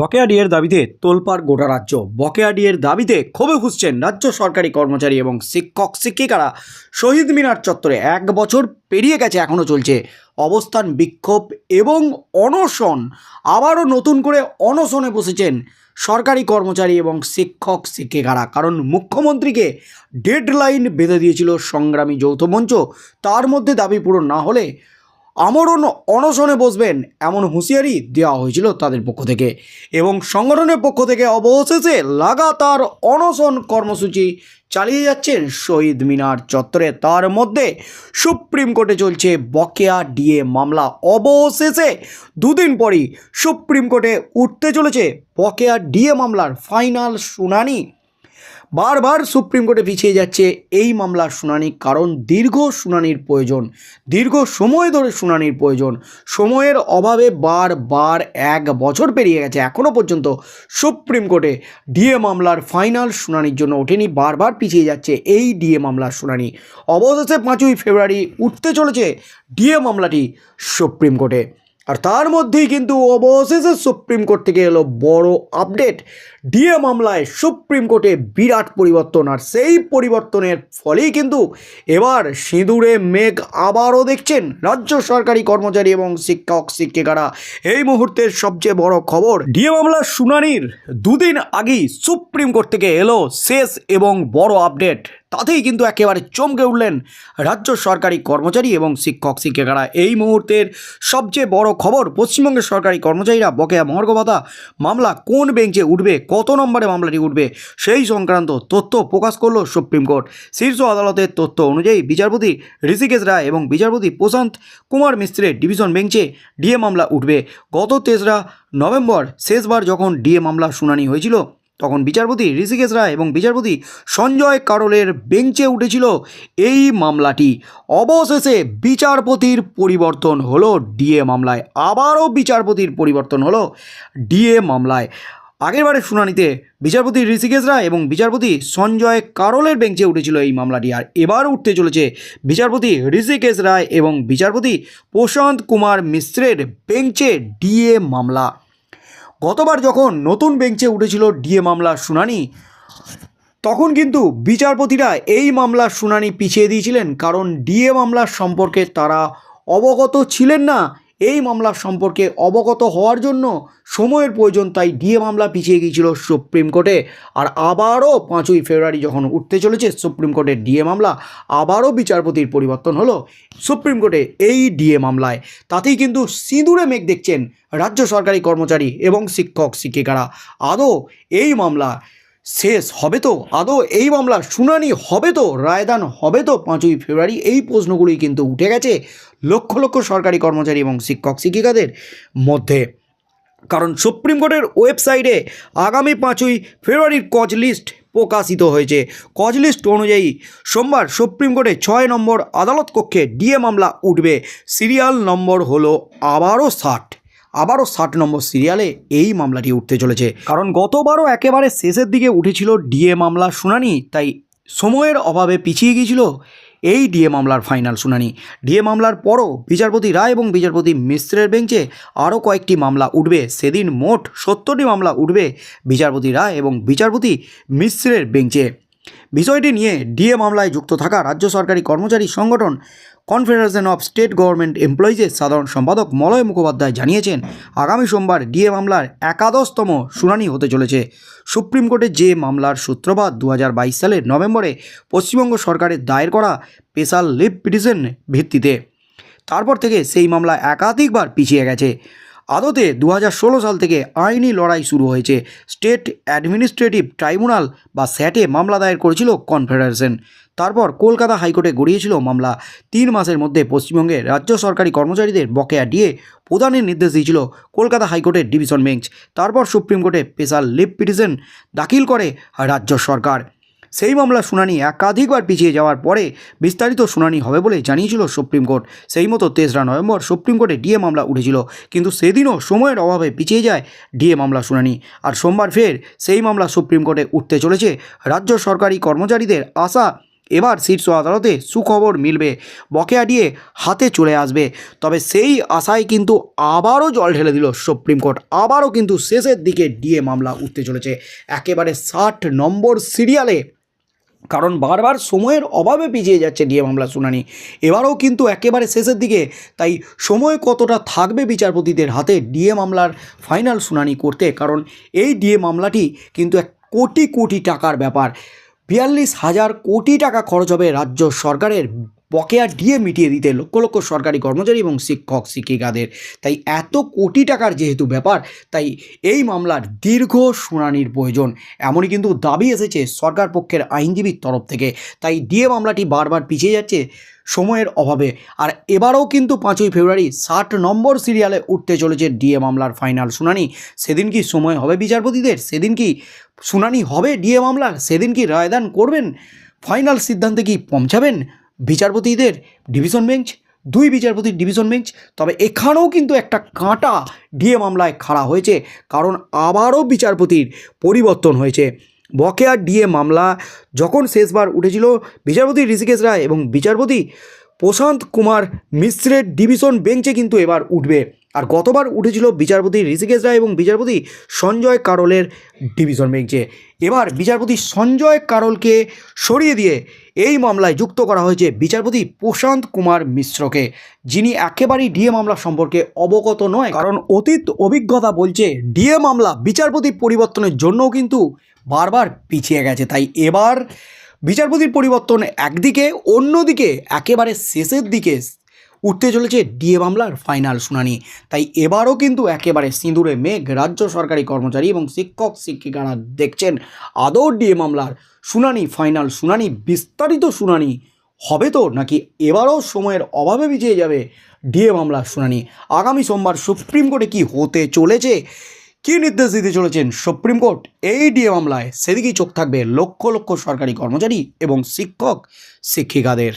বকেয়া ডিএর দাবিতে তোলপাড় গোটা রাজ্য। বকেয়া ডিএর দাবিতে ক্ষোভে ফুসছেন রাজ্য সরকারি কর্মচারী এবং শিক্ষক, শিক্ষিকারা। শহীদ মিনার চত্বরে এক বছর পেরিয়ে গেছে এখনও চলছে। অবস্থান বিক্ষোভ এবং অনশন। আবারও নতুন করে অনশনে বসেছেন সরকারি কর্মচারী এবং শিক্ষক, শিক্ষিকারা। কারণ মুখ্যমন্ত্রীকে ডেডলাইন বেঁধে দিয়েছিল সংগ্রামী যৌথ মঞ্চ। তার মধ্যে দাবি পূরণ না হলে আমরণ অনশনে বসবেন এমন হুঁশিয়ারি দেওয়া হয়েছিল তাদের পক্ষ থেকে। এবং সংগঠনের পক্ষ থেকে অবশেষে লাগাতার অনশন কর্মসূচি চালিয়ে যাচ্ছেন শহীদ মিনার চত্বরে। তার মধ্যে সুপ্রিম কোর্টে চলছে বকেয়া ডিএ মামলা। অবশেষে দুদিন পরই সুপ্রিম কোর্টে উঠতে চলেছে বকেয়া ডিএ মামলার ফাইনাল শুনানি। বারবার সুপ্রিম কোর্টে পিছিয়ে যাচ্ছে এই মামলার শুনানি, কারণ দীর্ঘ শুনানির প্রয়োজন, দীর্ঘ সময় ধরে শুনানির প্রয়োজন। সময়ের অভাবে বারবার এক বছর পেরিয়ে গেছে এখনও পর্যন্ত সুপ্রিম কোর্টে ডিএ মামলার ফাইনাল শুনানির জন্য ওঠেনি, বারবার পিছিয়ে যাচ্ছে এই ডিএ মামলার শুনানি। অবশেষে পাঁচই ফেব্রুয়ারি উঠতে চলেছে ডিএ মামলাটি সুপ্রিম কোর্টে। আর তার মধ্যেই কিন্তু অবশেষে সুপ্রিম কোর্ট থেকে এলো বড় আপডেট। ডিএ মামলায় সুপ্রিম কোর্টে বিরাট পরিবর্তন আর সেই পরিবর্তনের ফলেই কিন্তু এবার সিঁদুরে মেঘ আবারও দেখছেন রাজ্য সরকারি কর্মচারী এবং শিক্ষক শিক্ষিকারা। এই মুহূর্তের সবচেয়ে বড় খবর, ডিএ মামলার শুনানির দুদিন আগেই সুপ্রিম কোর্ট থেকে এলো শেষ এবং বড় আপডেট। তাতেই কিন্তু একেবারে চমকে উঠলেন রাজ্য সরকারি কর্মচারী এবং শিক্ষক শিক্ষিকারা। এই মুহূর্তের সবচেয়ে বড় খবর, পশ্চিমবঙ্গের সরকারি কর্মচারীরা বকেয়া মহার্ঘ ভাতা মামলা কোন বেঞ্চে উঠবে, কত নম্বরে মামলাটি উঠবে, সেই সংক্রান্ত তথ্য প্রকাশ করল সুপ্রিম কোর্ট। শীর্ষ আদালতের তথ্য অনুযায়ী বিচারপতি ঋষিকেশ রায় এবং বিচারপতি প্রশান্ত কুমার মিস্ত্রের ডিভিশন বেঞ্চে ডিএ মামলা উঠবে। গত তেসরা নভেম্বর শেষবার যখন ডিএ মামলা শুনানি হয়েছিল তখন বিচারপতি ঋষিকেশ রায় এবং বিচারপতি সঞ্জয় কারোলের বেঞ্চে উঠেছিল এই মামলাটি। অবশেষে বিচারপতির পরিবর্তন হলো, ডিএ মামলায়। আবারও বিচারপতির পরিবর্তন হলো, ডিএ মামলায়। আগেরবারের শুনানিতে বিচারপতি ঋষিকেশ রায় এবং বিচারপতি সঞ্জয় কারোলের বেঞ্চে উঠেছিল এই মামলাটি। আর এবার উঠতে চলেছে বিচারপতি ঋষিকেশ রায় এবং বিচারপতি প্রশান্ত কুমার মিশ্রের বেঞ্চে ডিএ মামলা। গতবার যখন নতুন বেঞ্চে উঠেছিল ডিএ মামলার শুনানি, তখন কিন্তু বিচারপতিরা এই মামলার শুনানি পিছিয়ে দিয়েছিলেন, কারণ ডিএ মামলার সম্পর্কে তারা অবগত ছিলেন না। এই মামলা সম্পর্কে অবগত হওয়ার জন্য সময়ের প্রয়োজন, তাই ডিএ মামলা পিছিয়ে গিয়েছিল সুপ্রিম কোর্টে। আর আবারও পাঁচই ফেব্রুয়ারি যখন উঠতে চলেছে সুপ্রিম কোর্টের ডিএ মামলা, আবারও বিচারপতির পরিবর্তন হলো সুপ্রিম কোর্টে এই ডিএ মামলায়। তাতেই কিন্তু সিঁদুরে মেঘ দেখছেন রাজ্য সরকারি কর্মচারী এবং শিক্ষক, শিক্ষিকারা। আদৌ এই মামলা শেষ হবে তো? আদৌ এই মামলার শুনানি হবে তো? রায়দান হবে তো? পাঁচই ফেব্রুয়ারি এই প্রশ্নগুলি কিন্তু উঠে গেছে লক্ষ লক্ষ সরকারি কর্মচারী এবং শিক্ষক শিক্ষিকাদের মধ্যে। কারণ সুপ্রিম কোর্টের ওয়েবসাইটে আগামী পাঁচই ফেব্রুয়ারির কজ লিস্ট প্রকাশিত হয়েছে। কজ লিস্ট অনুযায়ী সোমবার সুপ্রিম কোর্টে ছয় নম্বর আদালত কক্ষে ডিএ মামলা উঠবে। সিরিয়াল নম্বর হলো আবারও ষাট। আবারও ষাট নম্বর সিরিয়ালে এই মামলাটি উঠতে চলেছে। কারণ গতবারও একেবারে শেষের দিকে উঠেছিল ডিএ মামলা শুনানি, তাই সময়ের অভাবে পিছিয়ে গিয়েছিল এই ডিএ মামলার ফাইনাল শুনানি। ডিএ মামলার পরও বিচারপতি রায় এবং বিচারপতি মিশ্রের বেঞ্চে আরও কয়েকটি মামলা উঠবে। সেদিন মোট সত্তরটি মামলা উঠবে বিচারপতি রায় এবং বিচারপতি মিশ্রের বেঞ্চে। বিষয়টি নিয়ে ডিএ মামলায় যুক্ত থাকা রাজ্য সরকারি কর্মচারী সংগঠন কনফেডারেশন অফ স্টেট গভর্নমেন্ট এমপ্লয়িজের সাধারণ সম্পাদক মলয় মুখোপাধ্যায় জানিয়েছেন, আগামী সোমবার ডিএ মামলার একাদশতম শুনানি হতে চলেছে। সুপ্রিম কোর্টে যে মামলার সূত্রপাত দু হাজার বাইশ সালের নভেম্বরে পশ্চিমবঙ্গ সরকারের দায়ের করা স্পেশাল লিভ পিটিশন ভিত্তিতে। তারপর থেকে সেই মামলা একাধিকবার পিছিয়ে গেছে। আদতে দু হাজার ষোলো সাল থেকে আইনি লড়াই শুরু হয়েছে। স্টেট অ্যাডমিনিস্ট্রেটিভ ট্রাইব্যুনাল বা স্যাটে মামলা দায়ের করেছিল কনফেডারেশন। তারপর কলকাতা হাইকোর্টে গড়িয়েছিল মামলা। তিন মাসের মধ্যে পশ্চিমবঙ্গে রাজ্য সরকারি কর্মচারীদের বকেয়া ডিএ প্রদানের নির্দেশ দিয়েছিল কলকাতা হাইকোর্টের ডিভিশন বেঞ্চ। তারপর সুপ্রিম কোর্টে স্পেশাল লিভ পিটিশন দাখিল করে রাজ্য সরকার। সেই মামলার শুনানি একাধিকবার পিছিয়ে যাওয়ার পরে বিস্তারিত শুনানি হবে বলে জানিয়েছিল সুপ্রিম কোর্ট। সেই মতো তেসরা নভেম্বর সুপ্রিম কোর্টে ডিএ মামলা উঠেছিল, কিন্তু সেদিনও সময়ের অভাবে পিছিয়ে যায় ডিএ মামলা শুনানি। আর সোমবার ফের সেই মামলা সুপ্রিম কোর্টে উঠতে চলেছে, রাজ্য সরকারি কর্মচারীদের আশা এবার শীর্ষ আদালতে সুখবর মিলবে, বকেয়া ডিএ হাতে চলে আসবে। তবে সেই আশায় কিন্তু আবারও জল ঢেলে দিল সুপ্রিম কোর্ট, আবারও কিন্তু শেষের দিকে ডিএ মামলা উঠতে চলেছে। একেবারে ষাট নম্বর সিরিয়ালে কারণ বারবার সময়ের অভাবে পিছিয়ে যাচ্ছে ডিএ মামলা শুনানি। এবারও কিন্তু একেবারে শেষের দিকে, তাই সময় কতটা থাকবে বিচারপতিদের হাতে ডিএ মামলার ফাইনাল শুনানি করতে? কারণ এই ডিএ মামলাটি কিন্তু এক কোটি কোটি টাকার ব্যাপার। বিয়াল্লিশ হাজার কোটি টাকা খরচ হবে রাজ্য সরকারের বকেয়া ডিএ মিটিয়ে দিতে লক্ষ লক্ষ সরকারি কর্মচারী এবং শিক্ষক, শিক্ষিকাদের। তাই এত কোটি টাকার যেহেতু ব্যাপার, তাই এই মামলার দীর্ঘ শুনানির প্রয়োজন। এমনই কিন্তু দাবি এসেছে সরকার পক্ষের আইনজীবীর তরফ থেকে। তাই ডিএ মামলাটি বারবার পিছিয়ে যাচ্ছে সময়ের অভাবে। আর এবারও কিন্তু পাঁচই ফেব্রুয়ারি ষাট নম্বর সিরিয়ালে উঠতে চলেছে ডিএ মামলার ফাইনাল শুনানি। সেদিন কি সময় হবে বিচারপতিদের? সেদিন কি শুনানি হবে ডিএ মামলার? সেদিন কি রায়দান করবেন? ফাইনাল সিদ্ধান্তে কি পৌঁছাবেন? বিচারপতিদের ডিভিশন বেঞ্চ, দুই বিচারপতির ডিভিশন বেঞ্চ, তবে এখানেও কিন্তু একটা কাঁটা ডিএ মামলায় খাড়া হয়েছে, কারণ আবারও বিচারপতির পরিবর্তন হয়েছে। বকেয়া ডিএ মামলা যখন শেষবার উঠেছিল, বিচারপতি ঋষিকেশ রায় এবং বিচারপতি প্রশান্ত কুমার মিশ্রের ডিভিশন বেঞ্চে কিন্তু এবার উঠবে। আর গতবার উঠেছিল বিচারপতি ঋষিকেশ রায় এবং বিচারপতি সঞ্জয় কারলের ডিভিশন বেঞ্চে এবার বিচারপতি সঞ্জয় কারলকে সরিয়ে দিয়ে এই মামলায় যুক্ত করা হয়েছে বিচারপতি প্রশান্ত কুমার মিশ্রকে, যিনি একেবারেই ডিএ মামলা সম্পর্কে অবগত নয়। কারণ অতীত অভিজ্ঞতা বলছে, ডিএ মামলা বিচারপতি পরিবর্তনের জন্যও কিন্তু বারবার পিছিয়ে গেছে। তাই এবার বিচারপতির পরিবর্তন একদিকে, অন্যদিকে, একেবারে শেষের দিকে উঠতে চলেছে ডিএ মামলার ফাইনাল শুনানি। তাই এবারও কিন্তু একেবারে সিঁদুরে মেঘ রাজ্য সরকারি কর্মচারী এবং শিক্ষক শিক্ষিকারা দেখছেন আদৌ ডিএ মামলার শুনানি, ফাইনাল শুনানি, বিস্তারিত শুনানি হবে তো নাকি এবারও সময়ের অভাবে পিছিয়ে যাবে ডিএ মামলার শুনানি? আগামী সোমবার সুপ্রিম কোর্টে কি হতে চলেছে? কী নির্দেশ দিতে চলেছেন সুপ্রিম কোর্ট? এই ডিএ মামলায় সেদিকেই চোখ থাকবে লক্ষ লক্ষ সরকারি কর্মচারী এবং শিক্ষক শিক্ষিকাদের।